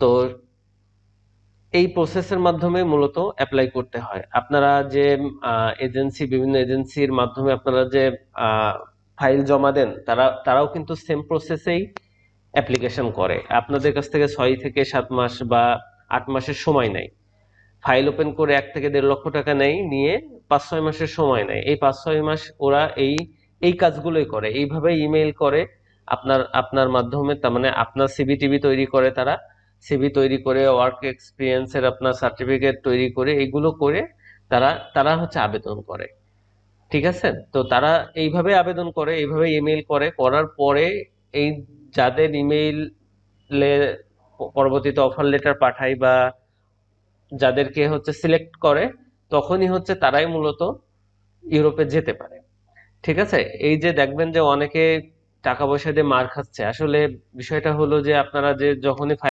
তো এই প্রসেসের মাধ্যমে মূলত অ্যাপ্লাই করতে হয়। আপনারা যে এজেন্সি বিভিন্ন এজেন্সির মাধ্যমে আপনারা যে ফাইল জমা দেন, তারা, তারাও কিন্তু সেম প্রসেসেই অ্যাপ্লিকেশন করে। আপনাদের কাছ থেকে ছয় থেকে সাত মাস বা আট মাসের সময় নেয়। ফাইল ওপেন করে এক থেকে দেড় লক্ষ টাকা নেয়, নিয়ে পাঁচ ছয় মাসের সময় নেয়। এই পাঁচ ছয় মাস ওরা এই এই কাজগুলোই করে। এইভাবে ইমেল করে, আপনার আপনার মাধ্যমে, তার মানে আপনার সিভি টিভি তৈরি করে তারা। সিভি তৈরি করে ওয়ার্ক এক্সপিরিয়েন্সের আপনার সার্টিফিকেট তৈরি করে এগুলো করে তারা তারা হচ্ছে আবেদন করে। ঠিক আছে? তো তারা এইভাবে আবেদন করে, এইভাবে ইমেল করে, করার পরে এই যাদের ইমেইলে পরবর্তীতে অফার লেটার পাঠায় বা যাদেরকে হচ্ছে সিলেক্ট করে, তখনই হচ্ছে তারাই মূলত ইউরোপে যেতে পারে। ঠিক আছে? এই যে দেখবেন যে অনেকে টাকা পয়সা দিয়ে মার খাচ্ছে। আসলে বিষয়টা হলো যে আপনারা যে যখনই